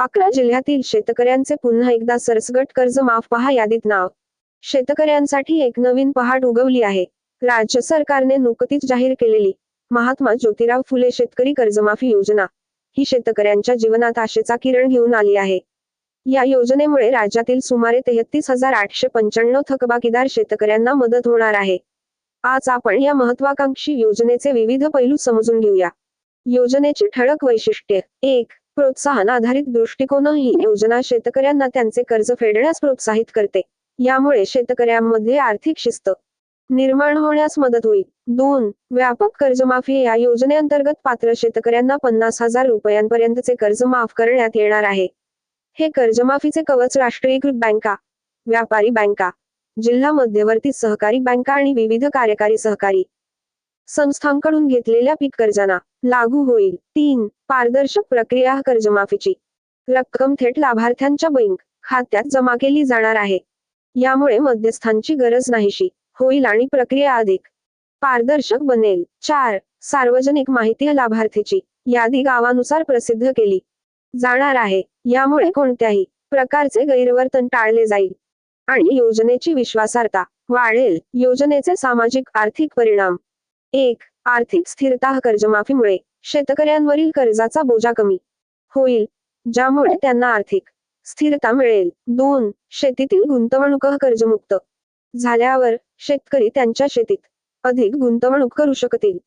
अकरा जिल्ह्यातील शेतकऱ्यांचे पुन्हा एकदा सरसगट कर्ज माफ पहा यादीत नाव. शेतकऱ्यांसाठी एक नवीन पहाट उगवली आहे. राज्य सरकारने नुकतीच जाहीर केलेली महात्मा ज्योतिराव फुले शेतकरी कर्जमाफी योजना ही शेतकऱ्यांच्या जीवनात आशेचा किरण घेऊन आली आहे. या योजनेमुळे राज्यातील सुमारे तेहतीस हजार आठशे पंच्याण्णव थकबाकीदार शेतकऱ्यांना मदत होणार आहे. आज आपण या महत्वाकांक्षी योजनेचे विविध पैलू समजून घेऊया. योजनेची ठळक वैशिष्ट्ये एक प्रोत्साहन आधारित दृष्टिकोन ही योजना शेतकऱ्यांना त्यांचे कर्ज फेडण्यास प्रोत्साहित करते. यामुळे शेतकऱ्यांमध्ये आर्थिक शिस्त निर्माण होण्यास मदत होईल. दोन व्यापक कर्जमाफी. या योजनेअंतर्गत पात्र शेतकऱ्यांना पन्नास हजार रुपयांपर्यंतचे कर्ज माफ करण्यात येणार आहे. हे कर्जमाफीचे कवच राष्ट्रीयकृत बँका व्यापारी बँका जिल्हा मध्यवर्ती सहकारी बँका आणि विविध कार्यकारी सहकारी संस्थांकडून घेतलेल्या पीक कर्जांना लागू होईल. तीन पारदर्शक प्रक्रिया कर्जमाफीची. रक्कम थेट लाभार्थ्यांच्या बँक खात्यात जमा केली जाणार आहे. यामुळे मध्यस्थांची गरज नाहीशी होईल आणि प्रक्रिया अधिक पारदर्शक बनेल. चार सार्वजनिक माहिती लाभार्थीची यादी गावानुसार प्रसिद्ध केली जाणार आहे. यामुळे कोणत्याही प्रकारचे गैरवर्तन टाळले जाईल आणि योजनेची विश्वासार्हता वाढेल. योजनेचे सामाजिक आर्थिक परिणाम एक आर्थिक स्थिरता कर्जमाफीमुळे शेतकऱ्यांवरील कर्जाचा बोजा कमी होईल ज्यामुळे त्यांना आर्थिक स्थिरता मिळेल. दोन शेतीतील गुंतवणूक कर्जमुक्त झाल्यावर शेतकरी त्यांच्या शेतीत अधिक गुंतवणूक करू शकतील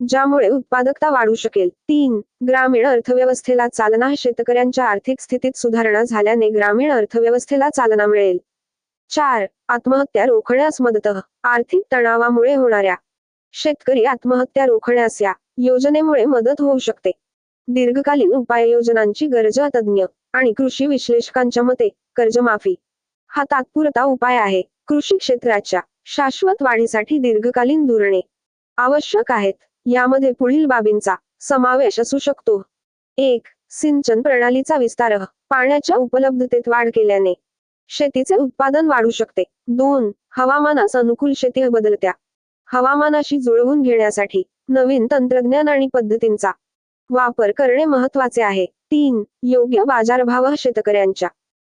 ज्यामुळे उत्पादकता वाढू शकेल. तीन ग्रामीण अर्थव्यवस्थेला चालना शेतकऱ्यांच्या आर्थिक स्थितीत सुधारणा झाल्याने ग्रामीण अर्थव्यवस्थेला चालना मिळेल. चार आत्महत्या रोखण्यास मदत. आर्थिक तणावामुळे होणाऱ्या शेतकरी आत्महत्या रोखण्यास या योजनेमुळे मदत होऊ शकते. दीर्घकालीन उपाययोजनांची गरज तज्ज्ञ आणि कृषी विश्लेषकांच्या मते कर्जमाफी हा तात्पुरता उपाय आहे. कृषी क्षेत्राच्या शाश्वत वाढीसाठी दीर्घकालीन धोरणे आवश्यक आहेत. यामध्ये पुढील बाबींचा समावेश असू शकतो. एक सिंचन प्रणालीचा विस्तार. पाण्याच्या उपलब्धतेत वाढ केल्याने शेतीचे उत्पादन वाढू शकते. दोन हवामानास अनुकूल शेती बदलत्या हवामानाशी जुळवून घेण्यासाठी नवीन तंत्रज्ञान आणि पद्धतींचा वापर करणे महत्त्वाचे आहे. तीन योग्य बाजारभाव शेतकऱ्यांच्या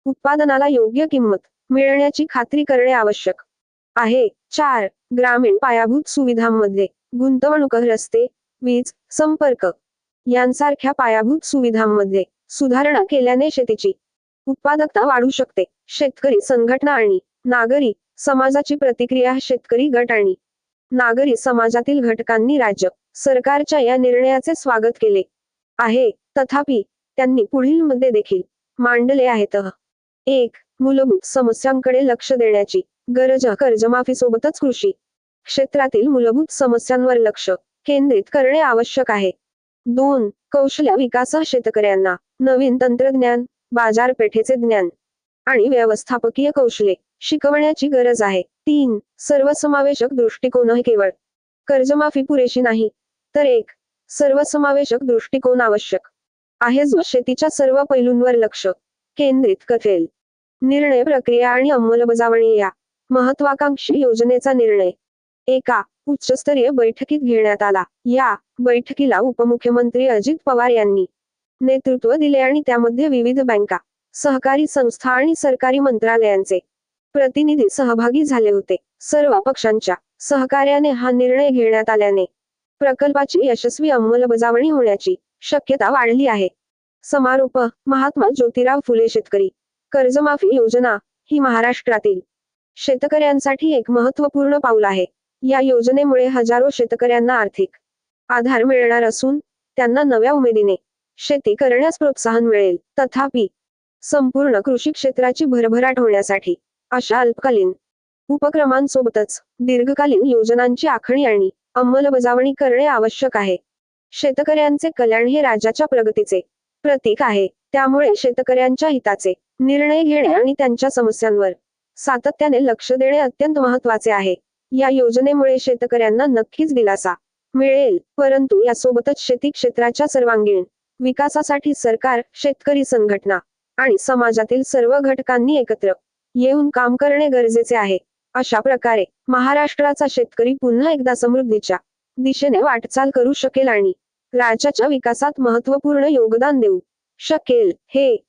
उत्पादनाला योग्य किंमत मिळण्याची खात्री करणे आवश्यक आहे. चार ग्रामीण पायाभूत सुविधांमध्ये गुंतवणूक रस्ते वीज संपर्क यांसारख्या पायाभूत सुविधांमध्ये सुधारणा केल्याने शेतीची उत्पादकता वाढू शकते. शेतकरी संघटना आणि नागरी समाजाची प्रतिक्रिया शेतकरी गट आणि नागरी समाजातील घटकांनी राज्य सरकारच्या या निर्णयाचे स्वागत केले आहे. तथापि त्यांनी पुढील मुद्दे देखील मांडले आहेत. एक मूलभूत समस्यांकडे लक्ष देण्याची गरज कर्जमाफीसोबतच कृषी क्षेत्रातील मूलभूत समस्यांवर लक्ष केंद्रित करणे आवश्यक आहे. दोन कौशल्य विकास शेतकऱ्यांना नवीन तंत्रज्ञान बाजारपेठेचे ज्ञान आणि व्यवस्थापकीय कौशल्ये शिकवण्याची गरज आहे. तीन सर्वसमावेशक दृष्टिकोन हे केवळ कर्जमाफी पुरेशी नाही तर एक सर्वसमावेशक दृष्टिकोन आवश्यक आहे जो शेतीच्या सर्व पैलूंवर लक्ष केंद्रित करेल. निर्णय प्रक्रिया आणि अंमलबजावणी या महत्वाकांक्षी योजनेचा निर्णय. एका उच्चस्तरीय बैठकीत घेण्यात आला. या बैठकीला उपमुख्यमंत्री अजित पवार यांनी नेतृत्व दिले आणि त्यामध्ये विविध बँका सहकारी संस्था आणि सरकारी मंत्रालयांचे प्रतिनिधी सहभागी झाले होते. सर्व पक्षांच्या सहकार्याने हा निर्णय घेण्यात आल्याने प्रकल्पाची यशस्वी अंमलबजावणी होण्याची शक्यता वाढली आहे. समारोप महात्मा ज्योतिराव फुले शेतकरी कर्जमाफी योजना ही महाराष्ट्रातील शेतकऱ्यांसाठी एक महत्त्वपूर्ण पाऊल आहे. या योजनेमुळे हजारो शेतकऱ्यांना आर्थिक आधार मिळणार असून त्यांना नव्या उमेदीने शेती करण्यास प्रोत्साहन मिळेल. तथापि संपूर्ण कृषी क्षेत्राची भरभराट होण्यासाठी अशा अल्पकालीन उपक्रमांसोबतच दीर्घकालीन योजनांची आखणी आणि अंमलबजावणी करणे आवश्यक आहे. शेतकऱ्यांचे कल्याण हे राज्याच्या प्रगतीचे प्रतीक आहे. त्यामुळे शेतकऱ्यांच्या हिताचे निर्णय घेणे आणि त्यांच्या समस्यांवर सातत्याने लक्ष देणे अत्यंत महत्त्वाचे आहे. या योजनेमुळे शेतकऱ्यांना नक्कीच दिलासा मिळेल. परंतु यासोबतच शेती क्षेत्राच्या सर्वांगीण विकासासाठी सरकार शेतकरी संघटना आणि समाजातील सर्व घटकांनी एकत्र येऊन काम करणे गरजेचे आहे. अशा प्रकारे महाराष्ट्राचा शेतकरी पुन्हा एकदा समृद्धीच्या दिशेने वाटचाल करू शकेल आणि राज्याच्या विकासात महत्त्वपूर्ण योगदान देऊ शकेल. हे